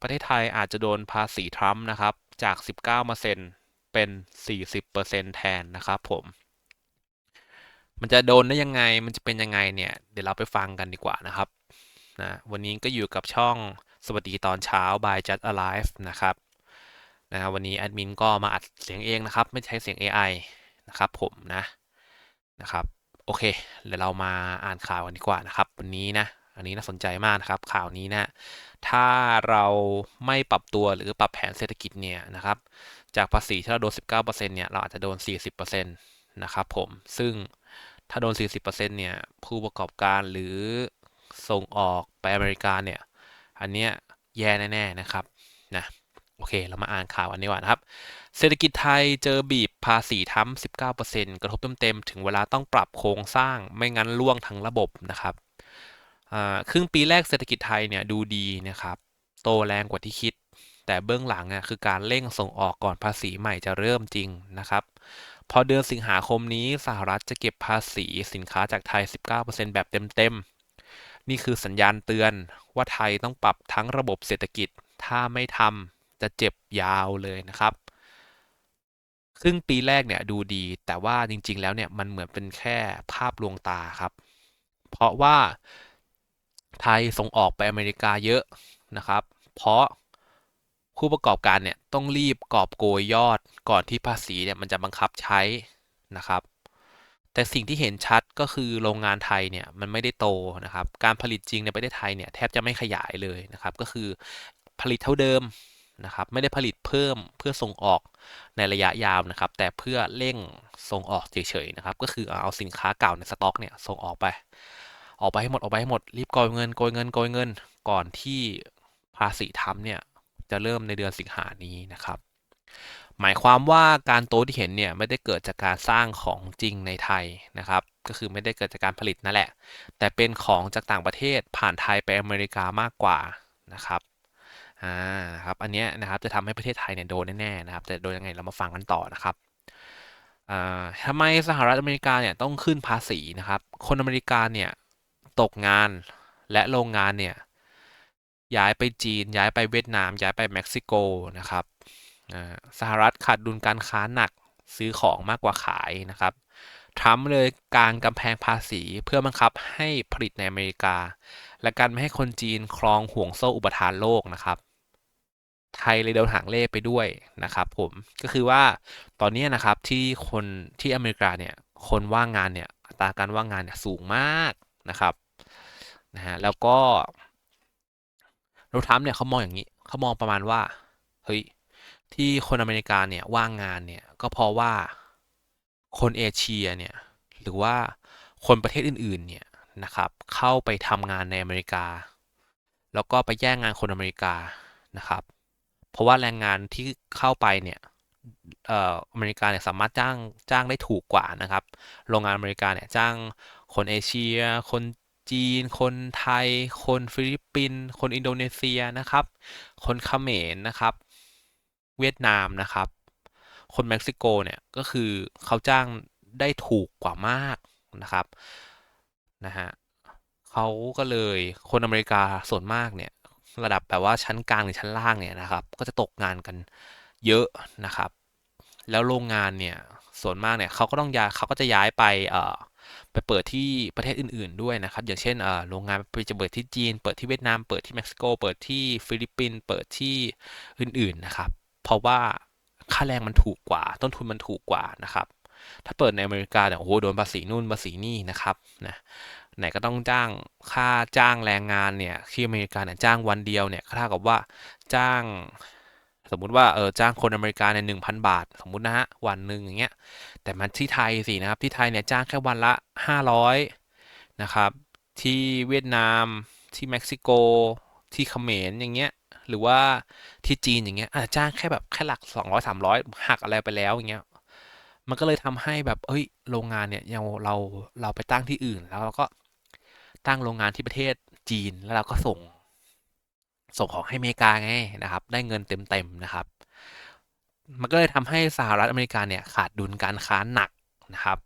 ประเทศไทยอาจจะโดนภาษีทรัมป์นะครับ จาก 19%เป็น 40%แทนนะครับผม มันจะโดนได้ยังไง มันจะเป็นยังไงเนี่ย เดี๋ยวเราไปฟังกันดีกว่านะครับนะวันนี้ก็อยู่กับช่องสวัสดีตอนเช้า by just alive นะครับนะวันนี้แอดมินก็มาอัดเสียงเองนะครับ ไม่ใช้เสียง AI นะครับผมนะนะครับ โอเค เดี๋ยวเรามาอ่านข่าวกันดีกว่านะครับ วันนี้นะ อันนี้น่าสนใจมากนะครับ ข่าวนี้นะถ้าเราไม่ปรับตัวหรือปรับแผนเศรษฐกิจเนี่ยนะครับ จากภาษีที่เราโดน 19%เนี่ย เราอาจจะโดน 40%นะครับผม ซึ่งถ้าโดน 40%เนี่ย ผู้ประกอบการหรือส่งออกไปอเมริกาเนี่ย อันเนี้ยแย่แน่ๆนะครับ นะโอเค เรามาอ่านข่าวกันดีกว่านะครับ เศรษฐกิจไทยเจอบีบภาษีทั้ม19%กระทบเต็มๆ ถึงเวลาต้องปรับโครงสร้างไม่งั้นล่วงทั้งระบบนะครับ ครึ่งปีแรกเศรษฐกิจไทยเนี่ยดูดีนะครับ โตแรงกว่าที่คิด แต่เบื้องหลังอะคือการเร่งส่งออกก่อนภาษีใหม่จะเริ่มจริงนะครับ พอเดือนสิงหาคมนี้สหรัฐจะเก็บภาษีสินค้าจากไทย 19%แบบเต็มๆ นี่คือสัญญาณเตือนว่าไทยต้องปรับทั้งระบบเศรษฐกิจ ถ้าไม่ทำจะเจ็บยาวเลยนะครับครึ่งปีแรกเนี่ยดูดี แต่ว่าจริงๆแล้วเนี่ยมันเหมือนเป็นแค่ภาพลวงตาครับ เพราะว่า ไทยส่งออกไปอเมริกาเยอะนะครับ เพราะผู้ประกอบการเนี่ยต้องรีบกอบโกยยอดก่อนที่ภาษีเนี่ยมันจะบังคับใช้นะครับ แต่สิ่งที่เห็นชัดก็คือโรงงานไทยเนี่ยมันไม่ได้โตนะครับ การผลิตจริงในประเทศไทยเนี่ยแทบจะไม่ขยายเลยนะครับ ก็คือผลิตเท่าเดิมนะครับ ไม่ได้ผลิตเพิ่มเพื่อส่งออกในระยะยาวนะครับ แต่เพื่อเร่งส่งออกเฉยๆนะครับ ก็คือเอาสินค้าเก่าในสต็อกเนี่ยส่งออกไป ออกไปให้หมดออกไปให้หมดรีบโกยเงินโกยเงินโกยเงิน ก่อนที่ภาษีทำเนี่ยจะเริ่มในเดือนสิงหานี้นะครับ หมายความว่าการโตที่เห็นเนี่ยไม่ได้เกิดจากการสร้างของจริงในไทยนะครับ ก็คือไม่ได้เกิดจากการผลิตนั่นแหละ แต่เป็นของจากต่างประเทศผ่านไทยไปอเมริกามากกว่านะครับอ่าครับอันนี้นะครับจะทำให้ประเทศไทยเนี่ยโดนแน่ๆนะครับแต่โดนยังไงเรามาฟังกันต่อนะครับอ่าทำไมสหรัฐอเมริกาเนี่ยต้องขึ้นภาษีนะครับ คนอเมริกาเนี่ย ตกงานและโรงงานเนี่ยย้ายไปจีน ย้ายไปเวียดนาม ย้ายไปเม็กซิโกนะครับสหรัฐขาดดุลการค้าหนักซื้อของมากกว่าขายนะครับทรัมป์เลยการกำแพงภาษีเพื่อบังคับให้ผลิตในอเมริกา และการไม่ให้คนจีนครองห่วงโซ่อุปทานโลกนะครับ ไทยเลยโดนหางเล่ไปด้วยนะครับผมก็คือว่าตอนนี้นะครับที่คนที่อเมริกาเนี่ยคนว่างงานเนี่ยอัตราการว่างงานเนี่ยสูงมากนะครับ นะฮะแล้วก็โดนัลด์ทรัมป์เนี่ยเขามองอย่างนี้เขามองประมาณว่าเฮ้ยที่คนอเมริกาเนี่ยว่างงานเนี่ยก็เพราะว่าคนเอเชียเนี่ยหรือว่าคนประเทศอื่นๆเนี่ยนะครับเข้าไปทำงานในอเมริกา แล้วก็ไปแย่งงานคนอเมริกานะครับ เพราะว่าแรงงานที่เข้าไปเนี่ยอเมริกาเนี่ยสามารถจ้างจ้างได้ถูกกว่านะครับ โรงงานอเมริกาเนี่ยจ้างคนเอเชีย คน จีน คนไทย คนฟิลิปปินส์คนอินโดนีเซียนะครับ คนเขมรนะครับ เวียดนามนะครับ คนเม็กซิโกเนี่ยก็คือเขาจ้างได้ถูกกว่ามากนะครับนะฮะเขาก็เลยคนอเมริกาส่วนมากเนี่ยระดับแบบว่าชั้นกลางหรือชั้นล่างเนี่ยนะครับ ก็จะตกงานกันเยอะนะครับ แล้วโรงงานเนี่ยส่วนมากเนี่ยเขาก็ต้องย้ายเขาก็จะย้ายไปเอ่อ ไปเปิดที่ประเทศอื่น ๆด้วยนะครับ อย่างเช่นโรงงานไปจะเปิดที่จีน เปิดที่เวียดนาม เปิดที่เม็กซิโก เปิดที่ฟิลิปปินส์ เปิดที่อื่น ๆ นะครับ เพราะว่าค่าแรงมันถูกกว่า ต้นทุนมันถูกกว่านะครับ ถ้าเปิดในอเมริกาเนี่ยโอ้โหโดนภาษีนู่นภาษีนี่นะครับนะไหนก็ต้องจ้างค่าจ้างแรงงานเนี่ยที่อเมริกาเนี่ยจ้างวันเดียวเนี่ยเท่ากับว่าจ้าง สมมุติว่าเออจ้างคนอเมริกาเนี่ยหนึ่งพันบาท สมมุตินะฮะวันหนึ่งอย่างเงี้ย แต่มาที่ไทยสินะครับที่ไทยเนี่ยจ้างแค่วันละ500นะครับที่เวียดนามที่เม็กซิโกที่เขมรอย่างเงี้ยหรือว่าที่จีนอย่างเงี้ยอาจจะจ้างแค่แบบแค่หลัก 200 300 หักอะไรไปแล้วอย่างเงี้ยมันก็เลยทำให้แบบเอ้ยโรงงานเนี่ยเราเราเราไปตั้งที่อื่นแล้วเราก็ตั้งโรงงานที่ประเทศจีนแล้วเราก็ส่ง ส่งของให้อเมริกาไงนะครับ ได้เงินเต็มๆนะครับ มันก็เลยทำให้สหรัฐอเมริกาเนี่ยขาดดุลการค้าหนักนะครับ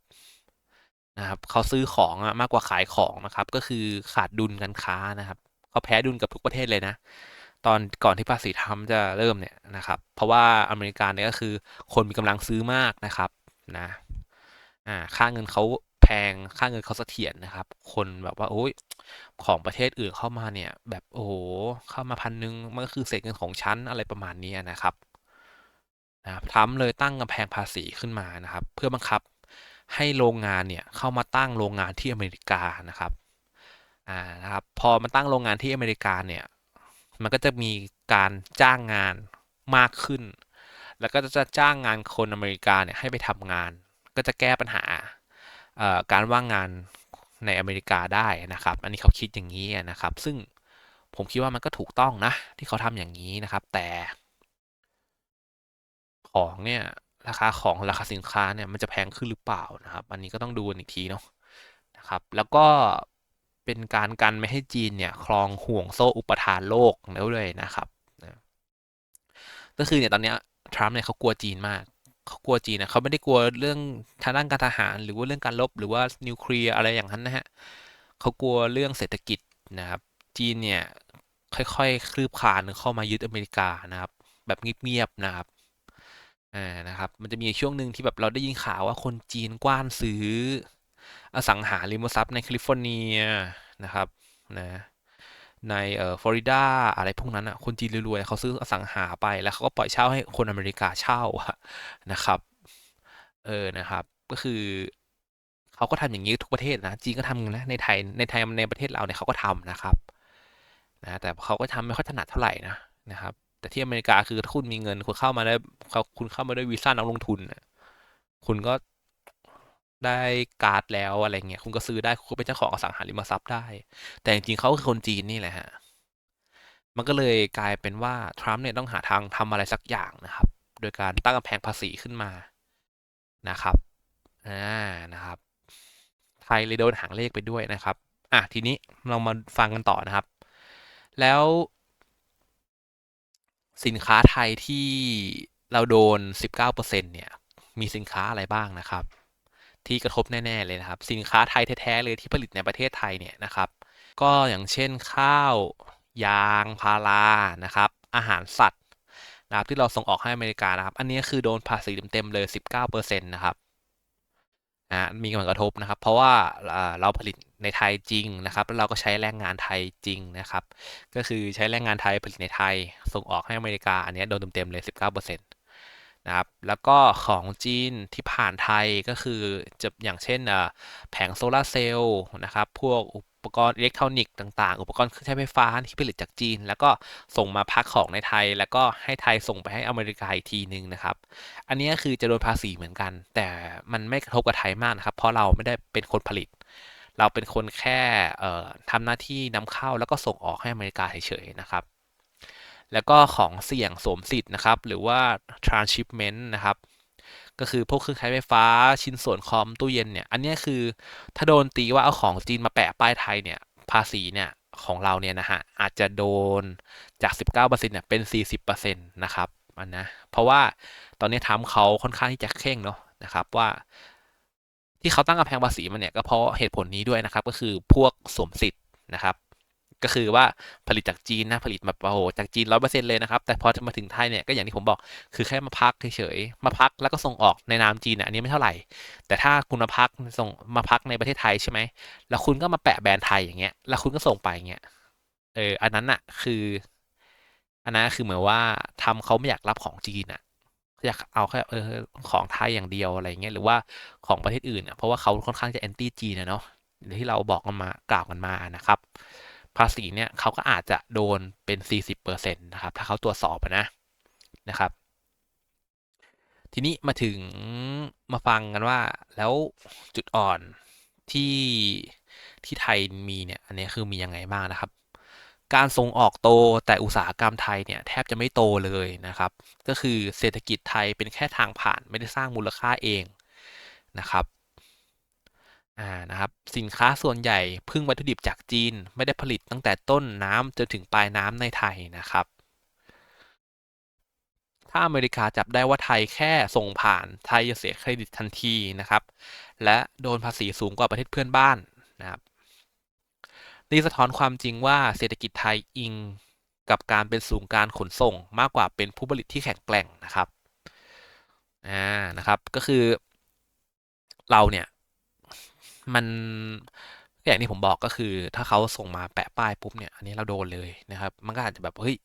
นะครับเขาซื้อของมากกว่าขายของนะครับ ก็คือขาดดุลการค้านะครับเขาแพ้ดุลกับทุกประเทศเลยนะ ตอนก่อนที่ภาษีทรัมจะเริ่มเนี่ยนะครับ เพราะว่าอเมริกาเนี่ยก็คือคนมีกำลังซื้อมากนะครับนะอ่าค่าเงินเขา แพงค่าเงินเขาเสถียรนะครับ คนแบบว่าโอ้ยของประเทศอื่นเข้ามาเนี่ย แบบโอ้โหเข้ามาพันหนึ่งมันก็คือเศษเงินของฉันอะไรประมาณนี้นะครับนะทรัมป์เลยตั้งกำแพงภาษีขึ้นมานะครับ เพื่อบังคับให้โรงงานเนี่ยเข้ามาตั้งโรงงานที่อเมริกานะครับอ่านะครับพอมาตั้งโรงงานที่อเมริกาเนี่ยมันก็จะมีการจ้างงานมากขึ้น แล้วก็จะจ้างงานคนอเมริกาเนี่ยให้ไปทำงาน ก็จะแก้ปัญหา การว่างงานในอเมริกาได้นะครับ อันนี้เขาคิดอย่างนี้นะครับ ซึ่งผมคิดว่ามันก็ถูกต้องนะ ที่เขาทำอย่างนี้นะครับ แต่ ของเนี่ยราคาของราคาสินค้าเนี่ยมันจะแพงขึ้นหรือเปล่านะครับ อันนี้ก็ต้องดูอีกทีเนาะนะครับ แล้วก็เป็นการกันไม่ให้จีนเนี่ยครองห่วงโซ่อุปทานโลกแล้วเลยนะครับก็คือเนี่ยตอนเนี้ยทรัมป์เนี่ยเขากลัวจีนมาก เขากลัวจีนนะเขาไม่ได้กลัวเรื่องทางด้านการทหาร หรือว่าเรื่องการลบหรือว่านิวเคลียร์อะไรอย่างนั้นนะฮะเขากลัวเรื่องเศรษฐกิจนะครับ จีนเนี่ยค่อยๆคลืบคลานเข้ามายึดอเมริกานะครับ แบบเงียบๆนะครับอ่านะครับ มันจะมีช่วงหนึ่งที่แบบเราได้ยินข่าวว่าคนจีนกว้านซื้อ อสังหาริมทรัพย์ในแคลิฟอร์เนียนะครับนะ ในเอ่อฟลอริดาอะไรพวกนั้นอะคนจีนรวยๆเขาซื้ออสังหาไปแล้วเขาก็ปล่อยเช่าให้คนอเมริกาเช่านะครับ เออนะครับ ก็คือเขาก็ทำอย่างนี้ทุกประเทศนะจีนก็ทำนะในไทยในไทยในประเทศเราเนี่ยเขาก็ทำนะครับนะแต่เขาก็ทำไม่ค่อยถนัดเท่าไหร่นะนะครับ แต่ที่อเมริกาคือถ้าคุณมีเงินคุณเข้ามาได้คุณเข้ามาด้วยวีซ่านักลงทุนคุณก็ ได้การ์ดแล้วอะไรเงี้ยคุณก็ซื้อได้คุณเป็นเจ้าของอสังหาริมทรัพย์ได้ แต่จริงๆเขาคือคนจีนนี่แหละฮะมันก็เลยกลายเป็นว่าทรัมป์เนี่ยต้องหาทางทำอะไรสักอย่างนะครับ โดยการตั้งกำแพงภาษีขึ้นมานะครับอ่านะครับ ไทยเลยโดนหางเลขไปด้วยนะครับอะทีนี้เรามาฟังกันต่อนะครับ แล้วสินค้าไทยที่เราโดน 19%เนี่ย มีสินค้าอะไรบ้างนะครับ ที่กระทบแน่ๆเลยนะครับ สินค้าไทยแท้ๆเลยที่ผลิตในประเทศไทยเนี่ยนะครับ ก็อย่างเช่นข้าว ยางพารานะครับ อาหารสัตว์นะครับที่เราส่งออกให้อเมริกานะครับ อันนี้คือโดนภาษีเต็มๆเลย 19%นะครับนะมีผลกระทบนะครับ เพราะว่าเราผลิตในไทยจริงนะครับแล้วเราก็ใช้แรงงานไทยจริงนะครับ ก็คือใช้แรงงานไทยผลิตในไทยส่งออกให้อเมริกาอันนี้โดนเต็มๆเลย 19%นะครับ แล้วก็ของจีนที่ผ่านไทยก็คือจะอย่างเช่นแผงโซลาเซลล์นะครับ พวกอุปกรณ์อิเล็กทรอนิกส์ต่างๆ อุปกรณ์เครื่องใช้ไฟฟ้าที่ผลิตจากจีน แล้วก็ส่งมาพักของในไทย แล้วก็ให้ไทยส่งไปให้อเมริกาอีกทีนึงนะครับ อันนี้คือจะโดนภาษีเหมือนกัน แต่มันไม่กระทบกับไทยมากนะครับ เพราะเราไม่ได้เป็นคนผลิต เราเป็นคนแค่ทำหน้าที่นำเข้าแล้วก็ส่งออกให้อเมริกาเฉยๆนะครับ แล้วก็ของเสี่ยงสวมสิทธิ์นะครับ หรือว่า transshipment นะครับ ก็คือพวกเครื่องใช้ไฟฟ้าชิ้นส่วนคอมตู้เย็นเนี่ย อันนี้คือถ้าโดนตีว่าเอาของจีนมาแปะป้ายไทยเนี่ย ภาษีเนี่ยของเราเนี่ยนะฮะอาจจะโดนจาก 19%เนี่ยเป็น 40%นะครับอันนะ เพราะว่าตอนนี้ทำเขาค่อนข้างที่จะเข่งเนาะนะครับว่าที่เขาตั้งกำแพงภาษีมันเนี่ยก็เพราะเหตุผลนี้ด้วยนะครับ ก็คือพวกสวมสิทธิ์นะครับ ก็คือว่าผลิตจากจีนนะผลิตแบบโอ้โหจากจีนร้อยเปอร์เซ็นต์เลยนะครับ แต่พอมาถึงไทยเนี่ยก็อย่างที่ผมบอกคือแค่มาพักเฉยๆมาพักแล้วก็ส่งออกในนามจีนอันนี้ไม่เท่าไหร่ แต่ถ้าคุณมาพักส่งมาพักในประเทศไทยใช่ไหมแล้วคุณก็มาแปะแบรนด์ไทยอย่างเงี้ยแล้วคุณก็ส่งไปอย่างเงี้ยเอออันนั้นอะคือ อันนั้นคือเหมือนว่าทำเขาไม่อยากรับของจีนอะอยากเอาแค่เออของไทยอย่างเดียวอะไรเงี้ยหรือว่าของประเทศอื่นอะเพราะว่าเขาค่อนข้างจะแอนตี้จีนนะเนาะที่เราบอกกันมากล่าวกันมานะครับ ภาษีเนี่ยเขาก็อาจจะโดนเป็น 40%นะครับ ถ้าเขาตรวจสอบนะนะครับ ทีนี้มาถึงมาฟังกันว่าแล้วจุดอ่อนที่ที่ไทยมีเนี่ยอันนี้คือมียังไงบ้างนะครับ การส่งออกโตแต่อุตสาหกรรมไทยเนี่ยแทบจะไม่โตเลยนะครับ ก็คือเศรษฐกิจไทยเป็นแค่ทางผ่านไม่ได้สร้างมูลค่าเองนะครับ อ่านะครับสินค้าส่วนใหญ่พึ่งวัตถุดิบจากจีน ไม่ได้ผลิตตั้งแต่ต้นน้ำจนถึงปลายน้ำในไทยนะครับ ถ้าอเมริกาจับได้ว่าไทยแค่ส่งผ่านไทยจะเสียเครดิตทันทีนะครับ และโดนภาษีสูงกว่าประเทศเพื่อนบ้านนะครับนี่สะท้อนความจริงว่าเศรษฐกิจไทยอิงกับการเป็นศูนย์การขนส่งมากกว่าเป็นผู้ผลิตที่แข็งแกร่งนะครับอ่านะครับก็คือเราเนี่ย มันอย่างที่ผมบอกก็คือ ถ้าเขาส่งมาแปะป้ายปุ๊บเนี่ย อันนี้เราโดนเลยนะครับ มันก็อาจจะแบบเฮ้ย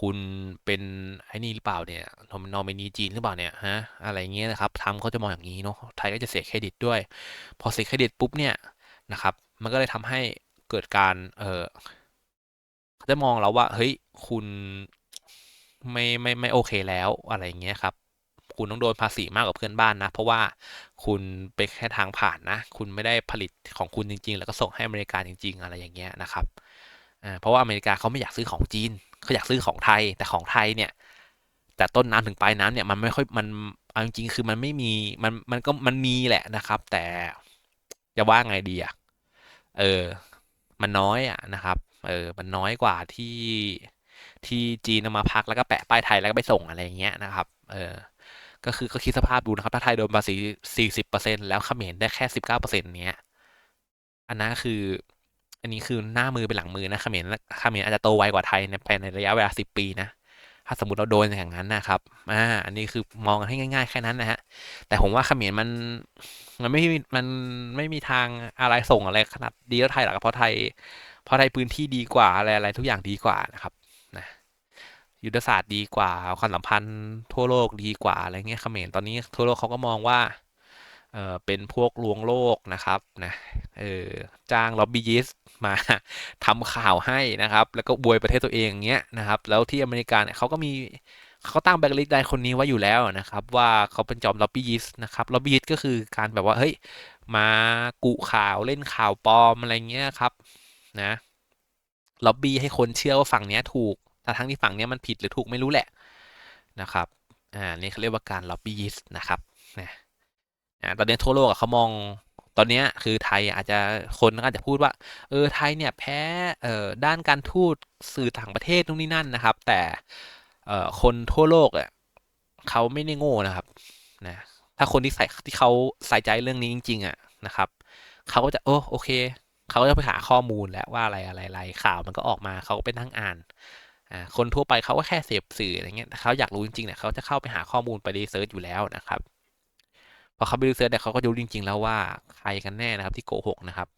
คุณเป็นไอ้นี่หรือเปล่าเนี่ยนอมินีจีนหรือเปล่าเนี่ยฮะอะไรเงี้ยนะครับทำเขาจะมองอย่างนี้เนาะไทยก็จะเสียเครดิตด้วย พอเสียเครดิตปุ๊บเนี่ยนะครับมันก็เลยทำให้เกิดการเออเขาจะมองเราว่าเฮ้ยคุณไม่ไม่ไม่โอเคแล้วอะไรเงี้ยครับ คุณต้องโดนภาษีมากกว่าเพื่อนบ้านนะ เพราะว่าคุณเป็นแค่ทางผ่านนะ คุณไม่ได้ผลิตของคุณจริง ๆ แล้วก็ส่งให้อเมริกาจริง ๆ อะไรอย่างเงี้ยนะครับเพราะว่าอเมริกาเขาไม่อยากซื้อของจีนเขาอยากซื้อของไทยแต่ของไทยเนี่ยแต่ต้นน้ำถึงปลายน้ำเนี่ยมันไม่ค่อยมันเอาจริงๆคือมันไม่มีมันมันก็มันมีแหละนะครับ แต่จะว่าไงดีอะเออ มันน้อยอะนะครับ เออมันน้อยกว่าที่ที่จีนเอามาพักแล้วก็แปะป้ายไทยแล้วก็ไปส่งอะไรอย่างเงี้ยนะครับ เออ ก็คือก็คิดสภาพดูนะครับ ถ้าไทยโดนภาษีสี่สิบเปอร์เซ็นแล้วเขมรได้แค่สิบเก้าเปอร์เซ็นต์เนี้ย อันนั้นคือ อันนี้คือหน้ามือเป็นหลังมือนะเขมรเขมรอาจจะโตไวกว่าไทยในภายในระยะเวลาสิบปีนะ ถ้าสมมติเราโดนอย่างนั้นนะครับ อ่า อันนี้คือมองให้ง่าย ๆ แค่นั้นนะฮะ แต่ผมว่าเขมรมัน มันไม่ มันไม่มีทางอะไรส่งอะไรขนาดดีเท่าไทยหรอกเพราะไทย เพราะไทยพื้นที่ดีกว่าอะไรอะไรทุกอย่างดีกว่านะครับ ยุทธศาสตร์ดีกว่าความสัมพันธ์ทั่วโลกดีกว่าอะไรเงี้ยเขมรตอนนี้ทั่วโลกเขาก็มองว่าเออเป็นพวกลวงโลกนะครับนะเออจ้างล็อบบี้ยิสมาทำข่าวให้นะครับ แล้วก็บวยประเทศตัวเองเงี้ยนะครับ แล้วที่อเมริกาเนี่ยเขาก็มีเขาตั้งแบล็กลิสต์ได้คนนี้ไว้อยู่แล้วนะครับ ว่าเขาเป็นจอมล็อบบี้ยิสนะครับล็อบบี้ยิสก็คือการแบบว่าเฮ้ยมากุข่าวเล่นข่าวปลอมอะไรเงี้ยครับนะล็อบบี้ให้คนเชื่อว่าฝั่งเนี้ยถูก แต่ทั้งที่ฝั่งนี้มันผิดหรือถูกไม่รู้แหละนะครับอ่านี่เขาเรียกว่าการล็อบบี้ยิสนะครับนะตอนนี้ทั่วโลกเขามองตอนนี้คือไทยอาจจะคนก็อาจจะพูดว่าเออไทยเนี่ยแพ้เอ่อด้านการทูตสื่อต่างประเทศนู่นนี่นั่นนะครับ แต่เอ่อคนทั่วโลกอะเขาไม่ได้โง่นะครับนะถ้าคนที่ใส่ที่เขาใส่ใจเรื่องนี้จริง ๆอะนะครับเขาก็จะโอ้โอเคเขาก็จะไปหาข้อมูลแล้วว่าอะไรอะไรอะไรข่าวมันก็ออกมาเขาก็ไปนั่งอ่าน คนทั่วไปเขาก็แค่เสพสื่ออะไรเงี้ยเขาอยากรู้จริงๆเนี่ยเขาจะเข้าไปหาข้อมูลไปรีเสิร์ชอยู่แล้วนะครับ พอเขาไปรีเสิร์ชเนี่ยเขาก็รู้จริง ๆ แล้วว่าใครกันแน่นะครับ ที่โกหกนะครับ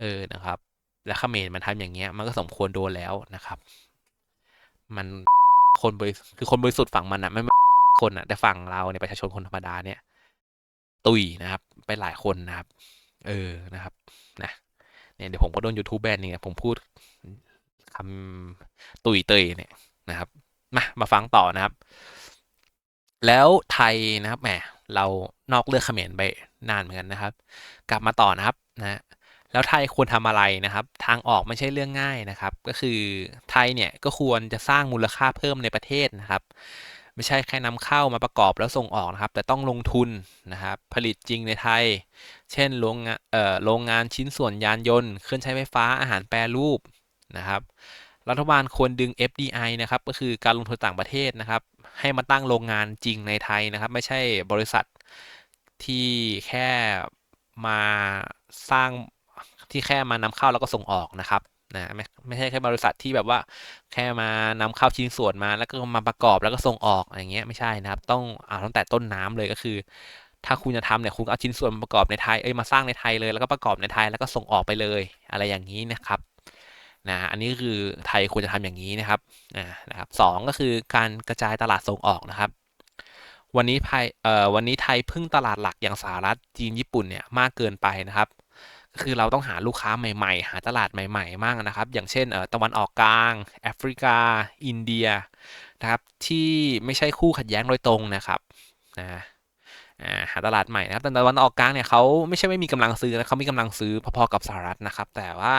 เออนะครับ แล้วเขมรมันทำอย่างเงี้ย มันก็สมควรโดนแล้วนะครับ มันคนบริคือคนบริสุทธิ์ฝั่งมันอะไม่คนอะแต่ฝั่งเราเนี่ยประชาชนคนธรรมดาเนี่ย ตุยนะครับ ไปหลายคนนะครับ เออนะครับนะเนี่ยเดี๋ยวผมก็โดน YouTube แบนนี่ผมพูด คำตุยเตยเนี่ยนะครับ มามาฟังต่อนะครับ แล้วไทยนะครับแหมเรานอกเลือกเขมรไปนานเหมือนกันนะครับ กลับมาต่อนะครับนะแล้วไทยควรทำอะไรนะครับ ทางออกไม่ใช่เรื่องง่ายนะครับ ก็คือไทยเนี่ยก็ควรจะสร้างมูลค่าเพิ่มในประเทศนะครับ ไม่ใช่แค่นำเข้ามาประกอบแล้วส่งออกนะครับ แต่ต้องลงทุนนะครับ ผลิตจริงในไทย เช่นโรงงานโรงงานชิ้นส่วนยานยนต์ เครื่องใช้ไฟฟ้าอาหารแปรรูป นะครับรัฐบาลควรดึง FDI นะครับก็คือการลงทุนต่างประเทศนะครับ ให้มาตั้งโรงงานจริงในไทยนะครับ ไม่ใช่บริษัทที่แค่มาสร้างที่แค่มานำเข้าแล้วก็ส่งออกนะครับนะไม่ไม่ใช่แค่บริษัทที่แบบว่าแค่มานำเข้าชิ้นส่วนมาแล้วก็มาประกอบแล้วก็ส่งออกอย่างเงี้ยไม่ใช่นะครับ ต้องเอาตั้งแต่ต้นน้ำเลยก็คือ ถ้าคุณจะทำเนี่ยคุณเอาชิ้นส่วนประกอบในไทยเอ้ยมาสร้างในไทยเลยแล้วก็ประกอบในไทยแล้วก็ส่งออกไปเลย อะไรอย่างนี้นะครับ นะอันนี้คือไทยควรจะทำอย่างนี้นะครับนะครับสองก็คือการกระจายตลาดส่งออกนะครับ วันนี้ไทยเอ่อวันนี้ไทยพึ่งตลาดหลักอย่างสหรัฐจีนญี่ปุ่นเนี่ยมากเกินไปนะครับคือเราต้องหาลูกค้าใหม่ๆ หาตลาดใหม่ๆมากนะครับ อย่างเช่นเอ่อตะวันออกกลางแอฟริกา อินเดียนะครับที่ไม่ใช่คู่ขัดแย้งโดยตรงนะครับนะหาตลาดใหม่นะครับแต่ตะวันออกกลางเนี่ยเขาไม่ใช่ไม่มีกำลังซื้อนะเขามีกำลังซื้อพอๆกับสหรัฐนะครับ แต่ว่า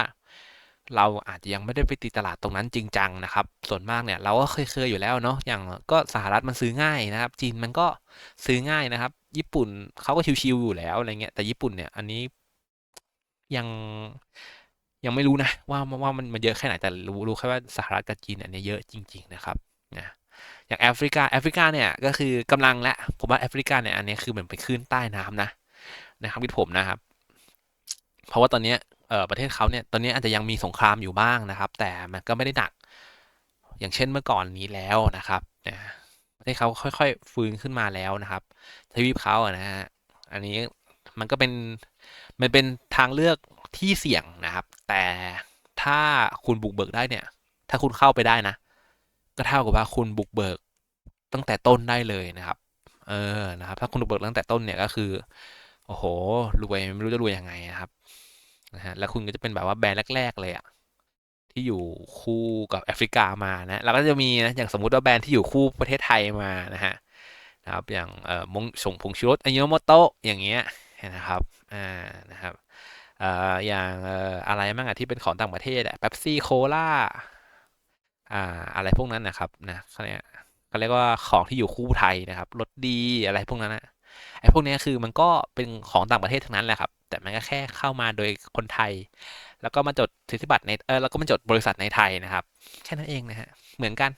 เราอาจจะยังไม่ได้ไปตีตลาดตรงนั้นจริงจังนะครับ ส่วนมากเนี่ยเราก็เคยเคยอยู่แล้วเนาะ อย่างก็สหรัฐมันซื้อง่ายนะครับ จีนมันก็ซื้อง่ายนะครับ ญี่ปุ่นเขาก็ชิวๆอยู่แล้วอะไรเงี้ย แต่ญี่ปุ่นเนี่ยอันนี้ยังยังไม่รู้นะว่าว่ามันมันเยอะแค่ไหนแต่รู้รู้แค่ว่าสหรัฐกับจีนเนี่ยเยอะจริง ๆ นะครับนะอย่างแอฟริกาแอฟริกาเนี่ยก็คือกำลังและผมว่าแอฟริกาเนี่ยอันนี้คือเหมือนไปขึ้นใต้น้ำนะนะครับคิดผมนะครับ เพราะว่าตอนนี้ ประเทศเขาเนี่ยตอนนี้อาจจะยังมีสงครามอยู่บ้างนะครับ แต่มันก็ไม่ได้หนัก อย่างเช่นเมื่อก่อนนี้แล้วนะครับนะประเทศเขาค่อยๆ ฟื้นขึ้นมาแล้วนะครับทวีปเขาอะนะฮะอันนี้มันก็เป็นมันเป็นทางเลือกที่เสี่ยงนะครับ แต่ถ้าคุณบุกเบิกได้เนี่ย ถ้าคุณเข้าไปได้นะ ก็เท่ากับว่าคุณบุกเบิกตั้งแต่ต้นได้เลยนะครับ เออนะครับ ถ้าคุณบุกเบิกตั้งแต่ต้นเนี่ยก็คือโอ้โหรวยไม่รู้จะรวยยังไงนะครับ นะฮะแล้วคุณก็จะเป็นแบบว่าแบรนด์แรก ๆ เลยอะที่อยู่คู่กับแอฟริกามานะแล้วก็จะมีนะอย่างสมมุติว่าแบรนด์ที่อยู่คู่ประเทศไทยมานะฮะนะครับอย่างเอ่อมงชงผงชูรสอายุโมโตะอย่างเงี้ยนะครับอ่านะครับเอ่ออย่างเอ่ออะไรบ้างอะที่เป็นของต่างประเทศอะเป๊ปซี่โคลาอ่าอะไรพวกนั้นนะครับนะเขาเรียกเขาเรียกว่าของที่อยู่คู่ไทยนะครับรสดีอะไรพวกนั้นนะไอ้พวกนี้คือมันก็เป็นของต่างประเทศทั้งนั้นแหละครับ แต่มันก็แค่เข้ามาโดยคนไทย แล้วก็มาจดสิทธิบัตรในเออแล้วก็มาจดบริษัทในไทยนะครับ แค่นั้นเองนะฮะเหมือนกัน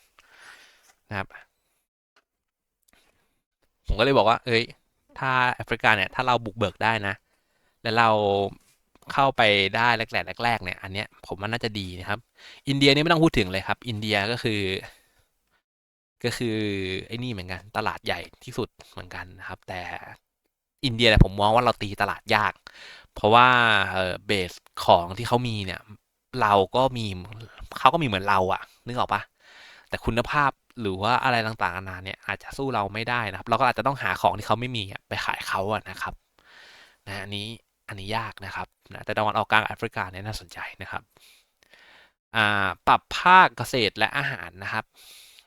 นะครับ ผมก็เลยบอกว่า เอ้ย ถ้าแอฟริกาเนี่ย ถ้าเราบุกเบิกได้นะ แล้วเราเข้าไปได้แรกๆแรกๆเนี่ย อันเนี้ยผมว่าน่าจะดีนะครับ อินเดียนี่ไม่ต้องพูดถึงเลยครับ อินเดียก็คือ ก็คือไอ้นี่เหมือนกัน ตลาดใหญ่ที่สุดเหมือนกันนะครับ แต่ อินเดียเนี่ยผมมองว่าเราตีตลาดยาก เพราะว่าเบสของที่เขามีเนี่ย เราก็มีเขาก็มีเหมือนเราอะนึกออกปะแต่คุณภาพหรือว่าอะไรต่างๆนานาเนี่ยอาจจะสู้เราไม่ได้นะครับ เราก็อาจจะต้องหาของที่เขาไม่มีไปขายเขาอะนะครับนะอันนี้อันนี้ยากนะครับนะแต่ตะวันออกกลางแอฟริกาเนี่ยน่าสนใจนะครับอ่าปรับภาคเกษตรและอาหารนะครับ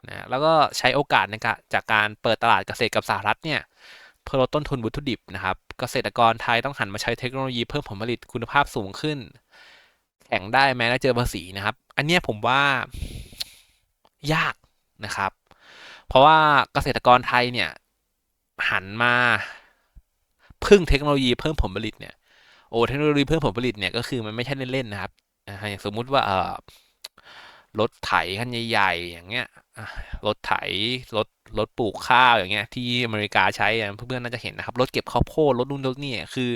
นะแล้วก็ใช้โอกาสในการจากการเปิดตลาดเกษตรกับสหรัฐเนี่ย เพื่อลดต้นทุนวัตถุดิบนะครับเกษตรกรไทยต้องหันมาใช้เทคโนโลยีเพิ่มผลผลิตคุณภาพสูงขึ้น แข่งได้แม้จะเจอภาษีนะครับ อันนี้ผมว่ายากนะครับ เพราะว่าเกษตรกรไทยเนี่ยหันมาพึ่งเทคโนโลยีเพิ่มผลผลิตเนี่ยโอ้เทคโนโลยีเพิ่มผลผลิตเนี่ยก็คือมันไม่ใช่เล่นๆนะครับอย่างสมมุติว่าเออรถไถคันใหญ่ๆอย่างเงี้ยรถไถรถ รถปลูกข้าวอย่างเงี้ย ที่อเมริกาใช้เพื่อนๆน่าจะเห็นนะครับรถเก็บข้าวโพดรถนู่นรถนี่คือ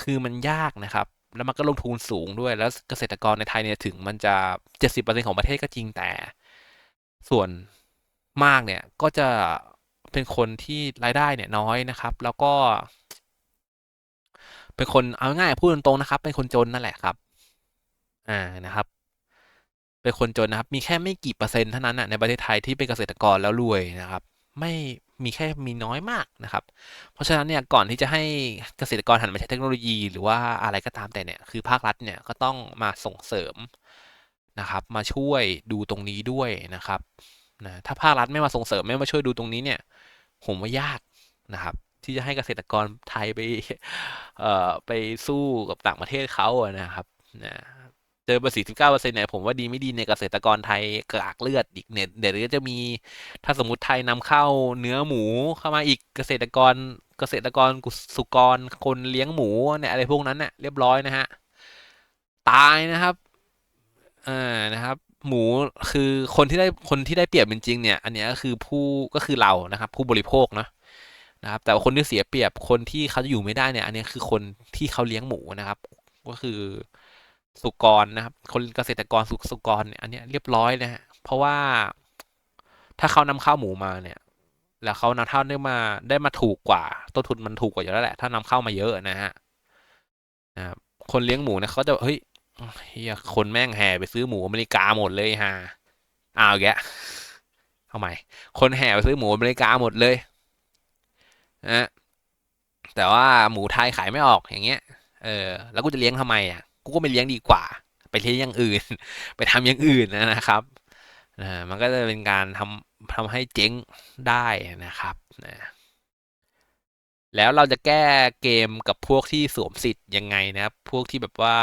คือมันยากนะครับ แล้วมันก็ลงทุนสูงด้วยแล้วเกษตรกรในไทยเนี่ยถึงมันจะ70%ของประเทศก็จริงแต่ ส่วนมากเนี่ยก็จะเป็นคนที่รายได้เนี่ยน้อยนะครับ แล้วก็ เป็นคนเอาง่ายพูดตรงๆนะครับ เป็นคนจนนั่นแหละครับ อ่านะครับ็นคนจนนะครับ มีแค่ไม่กี่เปอร์เซ็นต์เท่านั้นนะในประเทศไทยที่เป็นเกษตรกรแล้วรวยนะครับ ไม่มีแค่มีน้อยมากนะครับ เพราะฉะนั้นเนี่ยก่อนที่จะให้เกษตรกรหันมาใช้เทคโนโลยีหรือว่าอะไรก็ตามแต่เนี่ยคือภาครัฐเนี่ยก็ต้องมาส่งเสริมนะครับ มาช่วยดูตรงนี้ด้วยนะครับนะถ้าภาครัฐไม่มาส่งเสริมไม่มาช่วยดูตรงนี้เนี่ยผมว่ายากนะครับ ที่จะให้เกษตรกรไทยไปเอ่อไปสู้กับต่างประเทศเขาอะนะครับนะ เจอภาษีสิบเก้าเปอร์เซ็นต์เนี่ยผมว่าดีไม่ดีในเกษตรกรไทยกระอักเลือดอีกเนี่ยเดี๋ยวก็จะมีถ้าสมมติไทยนำเข้าเนื้อหมูเข้ามาอีกเกษตรกรเกษตรกรสุกรคนเลี้ยงหมูเนี่ยอะไรพวกนั้นเนี่ยเรียบร้อยนะฮะตายนะครับอ่านะครับ หมูคือคนที่ได้คนที่ได้เปรียบจริงๆเนี่ย อันนี้ก็คือผู้ก็คือเรานะครับ ผู้บริโภคเนะนะครับ แต่คนที่เสียเปรียบคนที่เขาจะอยู่ไม่ได้เนี่ย อันนี้คือคนที่เขาเลี้ยงหมูนะครับ ก็คือ สุกรนะครับ คนเกษตรกรสุสุกรเนี่ยอันนี้เรียบร้อยนะฮะเพราะว่าถ้าเขานำเข้าวหมูมาเนี่ย แล้วเขานำเข้าได้มาได้มาถูกกว่าต้นทุนมันถูกกว่าอยู่แล้วแหละ ถ้านำเข้ามาเยอะนะฮะนะครับคนเลี้ยงหมูเนี่ยเขาจะเฮ้ยเฮียคนแม่งแห่ไปซื้อหมูอเมริกาหมดเลยฮะอ้าวแกทำไมคนแห่ไปซื้อหมูอเมริกาหมดเลยนะแต่ว่าหมูไทยขายไม่ออกอย่างเงี้ย เออ แล้วกูจะเลี้ยงทำไมอะ กูก็ไม่เลี้ยงดีกว่า ไปเลี้ยงอย่างอื่น ไปทำอย่างอื่นนะครับนะมันก็จะเป็นการทำทำให้เจ๊งได้นะครับนะแล้วเราจะแก้เกมกับพวกที่สวมสิทธิ์ยังไงนะครับ พวกที่แบบว่า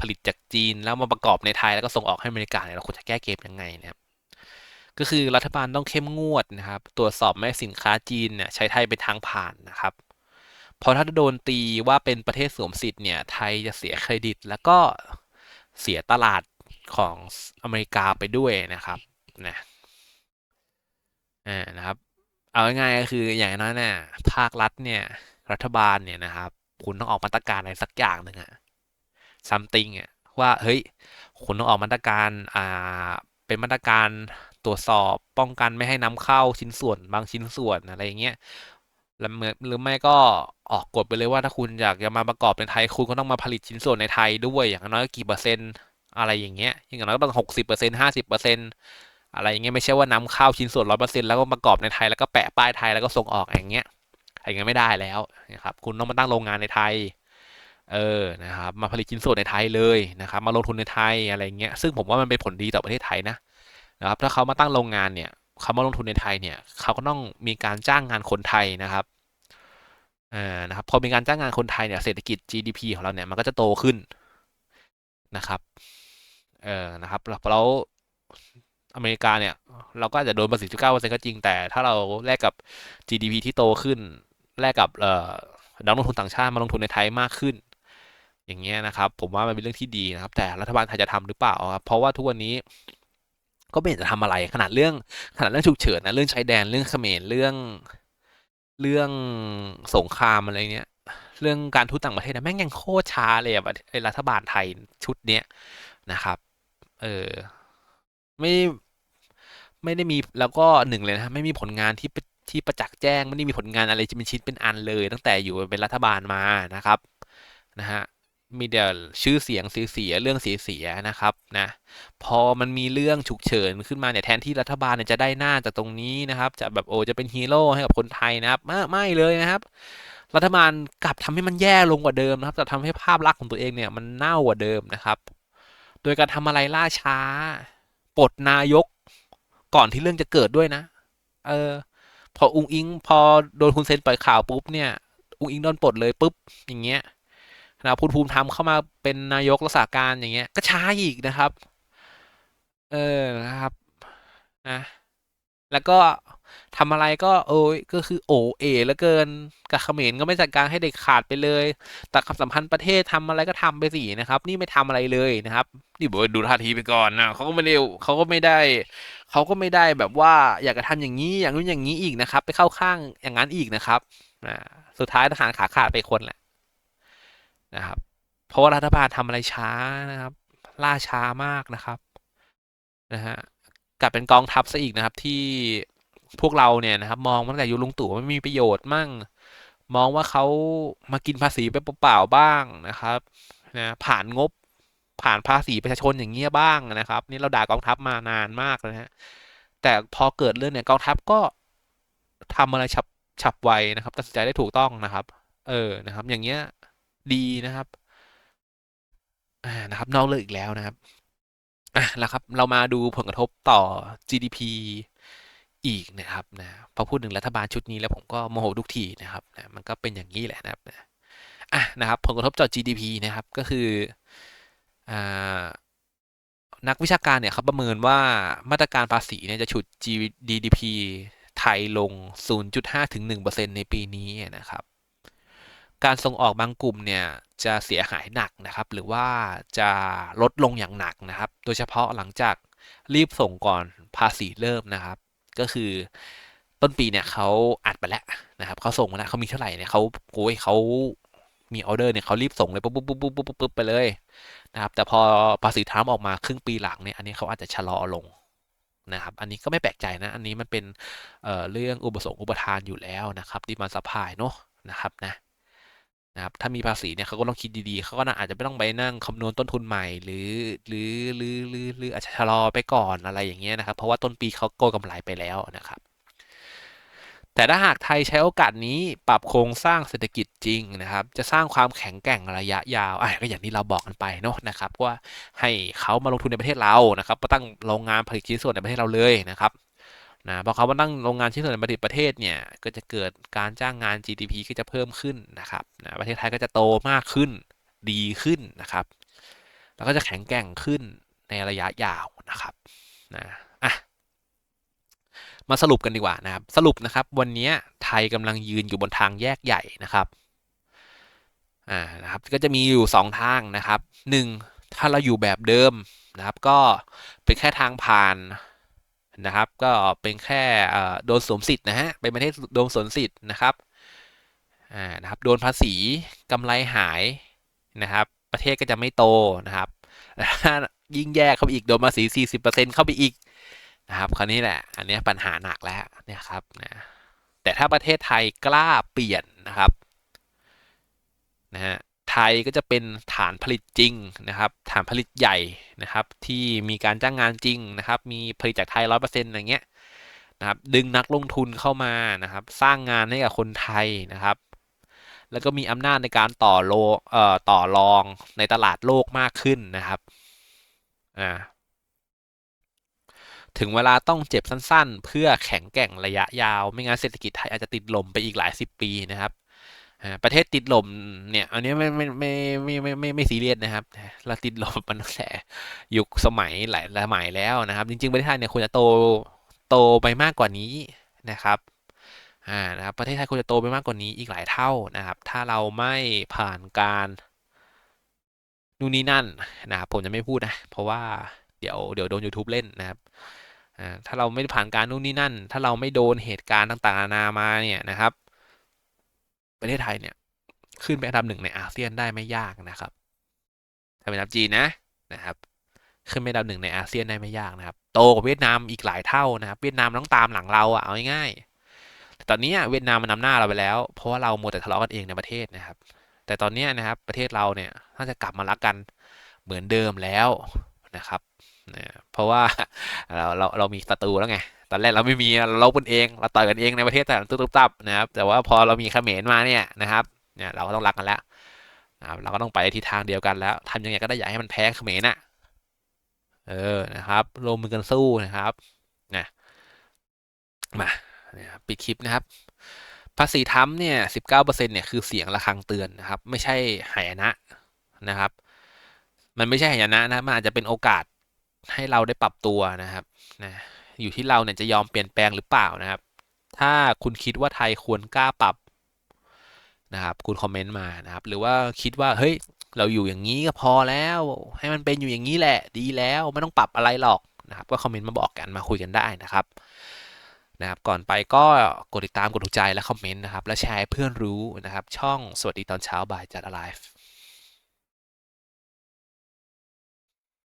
ผลิตจากจีนแล้วมาประกอบในไทยแล้วก็ส่งออกให้อเมริกาเนี่ยเราควรจะแก้เกมยังไงนะครับ ก็คือรัฐบาลต้องเข้มงวดนะครับ ตรวจสอบไม่สินค้าจีนเนี่ยใช้ไทยเป็นทางผ่านนะครับ เพราะถ้าโดนตีว่าเป็นประเทศสวมสิทธิ์เนี่ย ไทยจะเสียเครดิต แล้วก็เสียตลาดของอเมริกาไปด้วยนะครับนะอ่านะครับ เอาง่ายๆก็คืออย่างนั้นเนี่ยภาครัฐเนี่ย รัฐบาลเนี่ยนะครับ คุณต้องออกมาตรการอะไรสักอย่างหนึ่งอะซัมติงอะว่าเฮ้ย คุณต้องออกมาตรการอ่าเป็นมาตรการตรวจสอบป้องกันไม่ให้นำเข้าชิ้นส่วนบางชิ้นส่วนอะไรอย่างเงี้ย แล้วเมื่อหรือไม่ก็ออกกฎไปเลยว่าถ้าคุณอยากจะมาประกอบในไทยคุณก็ต้องมาผลิตชิ้นส่วนในไทยด้วยอย่างน้อยกี่เปอร์เซ็นต์อะไรอย่างเงี้ยอย่างน้อยก็ต้องหกสิบเปอร์เซ็นต์ห้าสิบเปอร์เซ็นต์อะไรอย่างเงี้ยไม่ใช่ว่านำเข้าชิ้นส่วนร้อยเปอร์เซ็นต์แล้วก็ประกอบในไทยแล้วก็แปะป้ายไทยแล้วก็ส่งออกอย่างเงี้ยอย่างเงี้ยไม่ได้แล้วนะครับคุณต้องมาตั้งโรงงานในไทยเออนะครับมาผลิตชิ้นส่วนในไทยเลยนะครับมาลงทุนในไทยอะไรเงี้ยซึ่งผมว่ามันเป็นผลดีต่อประเทศไทยนะนะครับถ้าเขามาตั้งโรงงานเนี่ย เขามาลงทุนในไทยเนี่ยเขาก็ต้องมีการจ้างงานคนไทยนะครับอ่านะครับพอมีการจ้างงานคนไทยเนี่ยเศรษฐกิจ GDP ของเราเนี่ยมันก็จะโตขึ้นนะครับเออนะครับแล้วอเมริกาเนี่ย เราก็อาจจะโดนภาษี19%ก็จริงแต่ถ้าเราแลกกับ GDP ที่โตขึ้นแลกกับเอ่อนักลงทุนต่างชาติมาลงทุนในไทยมากขึ้น อย่างเงี้ยนะครับ ผมว่ามันเป็นเรื่องที่ดีนะครับ แต่รัฐบาลไทยจะทำหรือเปล่าครับเพราะว่าทุกวันนี้ ก็ไม่เห็นจะทำอะไร ขนาดเรื่องขนาดเรื่องฉุกเฉินนะเรื่องชายแดนเรื่องเขมรเรื่องเรื่องสงครามอะไรเนี้ย เรื่องการทูตต่างประเทศนะแม่งยังโคตรช้าเลยอะรัฐบาลไทยชุดเนี้ยนะครับ เออไม่ไม่ได้มีแล้วก็หนึ่งเลยนะไม่มีผลงานที่ที่ประจักษ์แจ้ง ไม่ได้มีผลงานอะไรจะเป็นชิ้นเป็นอันเลย ตั้งแต่อยู่เป็นรัฐบาลมานะครับนะฮะ มีเดียชื่อเสียงเสียเรื่องเสียนะครับนะพอมันมีเรื่องฉุกเฉินขึ้นมาเนี่ยแทนที่รัฐบาลเนี่ยจะได้หน้าจากตรงนี้นะครับ จะแบบโอ้จะเป็นฮีโร่ให้กับคนไทยนะครับไม่เลยนะครับ รัฐบาลกลับทำให้มันแย่ลงกว่าเดิมนะครับจะทำให้ภาพลักษณ์ของตัวเองเนี่ยมันเน่ากว่าเดิมนะครับ โดยการทำอะไรล่าช้าปลดนายกก่อนที่เรื่องจะเกิดด้วยนะ เออ พออุงอิง พอโดนคุณเซนปล่อยข่าวปุ๊บเนี่ย อุงอิงโดนปลดเลยปุ๊บอย่างเงี้ย นะพูดภูมิธรรมเข้ามาเป็นนายกรักษาการอย่างเงี้ย ก็ช้าอีกนะครับ เออนะครับนะแล้วก็ทำอะไรก็โอ้ยก็คือโอเอแล้วเกินกับเขมรก็ไม่จัดการให้เด็กขาดไปเลย แต่ความสัมพันธ์ประเทศทำอะไรก็ทำไปสินะครับ นี่ไม่ทำอะไรเลยนะครับ นี่บอกดูท่าทีไปก่อนนะเขาก็ไม่เร็วเขาก็ไม่ได้เขาก็ไม่ได้แบบว่าอยากจะทำอย่างนี้อย่างนู้นอย่างนี้อีกนะครับ ไปเข้าข้างอย่างนั้นอีกนะครับนะสุดท้ายทหารขาขาดไปคนแหละ นะครับ เพราะว่ารัฐบาลทำอะไรช้านะครับ ล่าช้ามากนะครับนะฮะกลับเป็นกองทัพซะอีกนะครับที่พวกเราเนี่ยนะครับ มองตั้งแต่ยุลุงตู่ไม่มีประโยชน์มั่ง มองว่าเขามากินภาษีไปเปล่าๆบ้างนะครับนะผ่านงบผ่านภาษีประชาชนอย่างเงี้ยบ้างนะครับ นี่เราด่ากองทัพมานานมากนะฮะแต่พอเกิดเรื่องเนี่ยกองทัพก็ทำอะไรฉับฉับไวนะครับ ตัดสินใจได้ถูกต้องนะครับ เออนะครับ อย่างเงี้ย ดีนะครับอ่านะครับนอกเรื่องอีกแล้วนะครับอะแล้วครับ เรามาดูผลกระทบต่อ GDP อีกนะครับนะพอพูดถึงรัฐบาลชุดนี้แล้วผมก็โมโหทุกทีนะครับนะมันก็เป็นอย่างนี้แหละนะครับนะอะนะครับผลกระทบต่อ GDP นะครับก็คือนักวิชาการเนี่ยเขาประเมินว่ามาตรการภาษีเนี่ยจะฉุด GDP ไทยลง 0.5ถึง1%ในปีนี้นะครับ การส่งออกบางกลุ่มเนี่ยจะเสียหายหนักนะครับ หรือว่าจะลดลงอย่างหนักนะครับ โดยเฉพาะหลังจากรีบส่งก่อนภาษีเริ่มนะครับ ก็คือต้นปีเนี่ยเขาอัดไปแล้วนะครับเขาส่งมาแล้วเขามีเท่าไหร่เนี่ยเขาโอ้ยเขามีออเดอร์เนี่ยเขารีบส่งเลยปุ๊บปุ๊บปุ๊บปุ๊บปุ๊บปุ๊บไปเลยนะครับ แต่พอภาษีทรัมป์ออกมาครึ่งปีหลังเนี่ยอันนี้เขาอาจจะชะลอลงนะครับ อันนี้ก็ไม่แปลกใจนะ อันนี้มันเป็นเเรื่องอุปสงค์อุปทานอยู่แล้วนะครับที่มันสะพายเนาะนะครับนะ นะครับถ้ามีภาษีเนี่ยเขาก็ต้องคิดดีๆเขาก็อาจจะไม่ต้องไปนั่งคำนวณต้นทุนใหม่ หรือหรือหรือหรือหรืออาจจะชะลอไปก่อนอะไรอย่างเงี้ยนะครับ เพราะว่าต้นปีเขาโกยกำไรไปแล้วนะครับ แต่ถ้าหากไทยใช้โอกาสนี้ปรับโครงสร้างเศรษฐกิจจริงนะครับ จะสร้างความแข็งแกร่งระยะยาวอะก็อย่างที่เราบอกกันไปเนาะนะครับว่าให้เขามาลงทุนในประเทศเรานะครับตั้งโรงงานผลิตชิ้นส่วนในประเทศเราเลยนะครับ นะพอเขามาตั้งโรงงานชิ้นส่วนในประเทศเนี่ยก็จะเกิดการจ้างงาน GDP ก็จะเพิ่มขึ้นนะครับนะประเทศไทยก็จะโตมากขึ้นดีขึ้นนะครับ แล้วก็จะแข็งแกร่งขึ้นในระยะยาวนะครับนะอะมาสรุปกันดีกว่านะครับ สรุปนะครับ วันนี้ไทยกำลังยืนอยู่บนทางแยกใหญ่นะครับอ่านะครับก็จะมีอยู่ 2 ทางนะครับ 1. ถ้าเราอยู่แบบเดิมนะครับ ก็เป็นแค่ทางผ่าน นะครับ ก็เป็นแค่โดนสวมสิทธิ์นะฮะเป็นประเทศโดนสวมสิทธิ์นะครับอ่านะครับโดนภาษีกำไรหายนะครับ ประเทศก็จะไม่โตนะครับยิ่งแย่เข้าไปอีกโดนภาษี40%เข้าไปอีกนะครับคราวนี้แหละอันนี้ปัญหาหนักแล้วเนี่ยครับนะแต่ถ้าประเทศไทยกล้าเปลี่ยนนะครับนะฮะ ไทยก็จะเป็นฐานผลิตจริงนะครับ ฐานผลิตใหญ่นะครับ ที่มีการจ้างงานจริงนะครับ มีผลิตจากไทยร้อยเปอร์เซ็นต์อย่างเงี้ยนะครับดึงนักลงทุนเข้ามานะครับ สร้างงานให้กับคนไทยนะครับ แล้วก็มีอำนาจในการต่อโลเอ่อต่อรองในตลาดโลกมากขึ้นนะครับอ่าถึงเวลาต้องเจ็บสั้นๆ เพื่อแข็งแกร่งระยะยาว ไม่งั้นเศรษฐกิจไทยอาจจะติดลมไปอีกหลายสิบปีนะครับ ประเทศติดลมเนี่ย อันนี้ไม่ไม่ไม่ไม่ไม่ไม่ไม่ซีเรียสนะครับเราติดลมมันตั้งแต่ยุคสมัยหลายสมัยแล้วนะครับ จริง ๆ ประเทศไทยเนี่ยควรจะโตโตไปมากกว่านี้นะครับอ่านะครับประเทศไทยควรจะโตไปมากกว่านี้อีกหลายเท่านะครับ ถ้าเราไม่ผ่านการนู่นนี่นั่นนะครับผมจะไม่พูดนะ เพราะว่าเดี๋ยวเดี๋ยวโดน YouTube เล่นนะครับอ่าถ้าเราไม่ผ่านการนู่นนี่นั่น ถ้าเราไม่โดนเหตุการณ์ต่างๆนานามาเนี่ยนะครับ ประเทศไทยเนี่ย ขึ้นไปอันดับหนึ่งในอาเซียนได้ไม่ยากนะครับถ้าเป็นอันดับจีนนะนะครับ ขึ้นไปอันดับหนึ่งในอาเซียนได้ไม่ยากนะครับ โตกว่าเวียดนามอีกหลายเท่านะครับเวียดนามต้องตามหลังเราอะเอาง่ายๆแต่ตอนนี้เวียดนามมันนำหน้าเราไปแล้ว เพราะว่าเราหมแต่ทะเลาะกันเองในประเทศนะครับ แต่ตอนนี้นะครับประเทศเราเนี่ยน่าจะกลับมารักกันเหมือนเดิมแล้วนะครับนะเพราะว่าเราเราเรามีศัตรูแล้วไง ตอนแรกเราไม่มีเราลบกันเองเราต่อยกันเองในประเทศแต่ตุ๊บตับนะครับแต่ว่าพอเรามีเขมรมาเนี่ยนะครับเนี่ยเราก็ต้องรักกันแล้วนะครับเราก็ต้องไปทิศทางเดียวกันแล้วทำยังไงก็ได้อย่าให้มันแพ้เขมรน่ะเออนะครับรวมมือกันสู้นะครับนะมาเนี่ยปิดคลิปนะครับ ภาษีทำเนี่ยสิบเก้าเปอร์เซ็นเนี่ยคือเสียงระฆังเตือนนะครับ ไม่ใช่หายนะนะครับ มันไม่ใช่หายนะนะมันอาจจะเป็นโอกาสให้เราได้ปรับตัวนะครับนะ อยู่ที่เราเนี่ยจะยอมเปลี่ยนแปลงหรือเปล่านะครับ ถ้าคุณคิดว่าไทยควรกล้าปรับนะครับ คุณคอมเมนต์มานะครับ หรือว่าคิดว่าเฮ้ยเราอยู่อย่างนี้ก็พอแล้ว ให้มันเป็นอยู่อย่างนี้แหละ ดีแล้วไม่ต้องปรับอะไรหรอกนะครับ ก็คอมเมนต์มาบอกกันมาคุยกันได้นะครับนะครับก่อนไปก็กดติดตามกดถูกใจและคอมเมนต์นะครับ และแชร์เพื่อนรู้นะครับ ช่องสวัสดีตอนเช้าบ่ายจัด alive